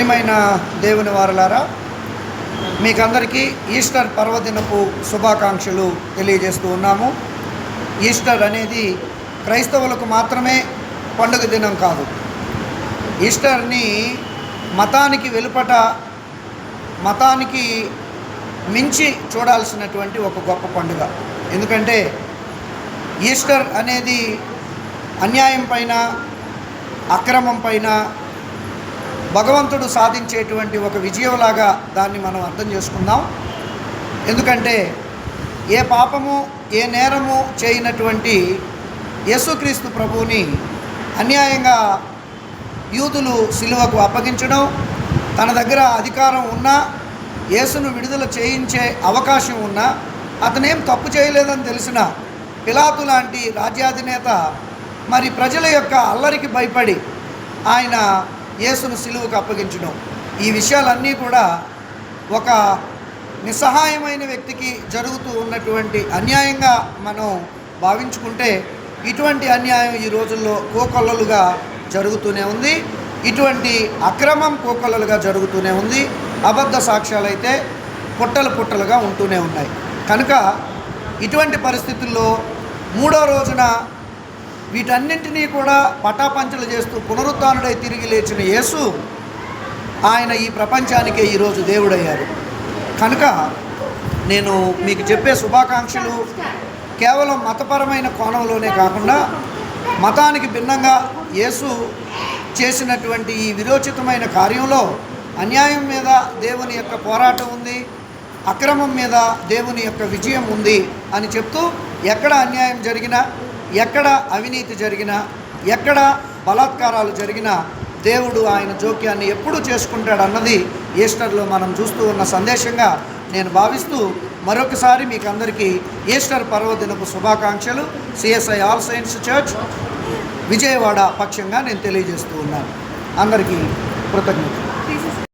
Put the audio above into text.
ప్రియమైన దేవుని వారలారా మీకందరికీ ఈస్టర్ పర్వదినపు శుభాకాంక్షలు తెలియజేస్తూ ఉన్నాము. ఈస్టర్ అనేది క్రైస్తవులకు మాత్రమే పండుగ దినం కాదు. ఈస్టర్ని మతానికి వెలుపట మతానికి మించి చూడాల్సినటువంటి ఒక గొప్ప పండుగ. ఎందుకంటే ఈస్టర్ అనేది అన్యాయం పైన అక్రమం పైన భగవంతుడు సాధించేటువంటి ఒక విజయంలాగా దాన్ని మనం అర్థం చేసుకుందాం. ఎందుకంటే ఏ పాపము ఏ నేరము చేయనటువంటి యేసుక్రీస్తు ప్రభువుని అన్యాయంగా యూదులు సిలువకు అప్పగించడం తన దగ్గర అధికారం ఉన్నా యేసును విడుదల చేయించే అవకాశం ఉన్నా అతనేం తప్పు చేయలేదని తెలిసిన పిలాతు లాంటి రాజ్యాధినేత మరి ప్రజల యొక్క అల్లరికి భయపడి ఆయన యేసును సిలువుకు అప్పగించడం ఈ విషయాలన్నీ కూడా ఒక నిస్సహాయమైన వ్యక్తికి జరుగుతూ ఉన్నటువంటి అన్యాయంగా మనం భావించుకుంటే ఇటువంటి అన్యాయం ఈ రోజుల్లో కోకొల్లలుగా జరుగుతూనే ఉంది. ఇటువంటి అక్రమం కోకొల్లలుగా జరుగుతూనే ఉంది. అబద్ధ సాక్ష్యాలైతే పుట్టలు పుట్టలుగా ఉంటూనే ఉన్నాయి. కనుక ఇటువంటి పరిస్థితుల్లో మూడో రోజున వీటన్నింటినీ కూడా పటాపంచలు చేస్తూ పునరుద్ధానుడై తిరిగి లేచిన యేసు ఆయన ఈ ప్రపంచానికే ఈరోజు దేవుడయ్యారు. కనుక నేను మీకు చెప్పే శుభాకాంక్షలు కేవలం మతపరమైన కోణంలోనే కాకుండా మతానికి భిన్నంగా యేసు చేసినటువంటి ఈ విరోచితమైన కార్యంలో అన్యాయం మీద దేవుని యొక్క పోరాటం ఉంది అక్రమం మీద దేవుని యొక్క విజయం ఉంది అని చెప్తూ ఎక్కడ అన్యాయం జరిగినా ఎక్కడ అవినీతి జరిగినా ఎక్కడ బలాత్కారాలు జరిగినా దేవుడు ఆయన జోక్యాన్ని ఎప్పుడు చేసుకుంటాడు అన్నది ఈస్టర్లో మనం చూస్తూ ఉన్న సందేశంగా నేను భావిస్తూ మరొకసారి మీకు అందరికీ ఈస్టర్ పర్వదినపు శుభాకాంక్షలు. CSI all saints church Vijayawada పక్షంగా నేను తెలియజేస్తూ ఉన్నాను. అందరికీ కృతజ్ఞతలు.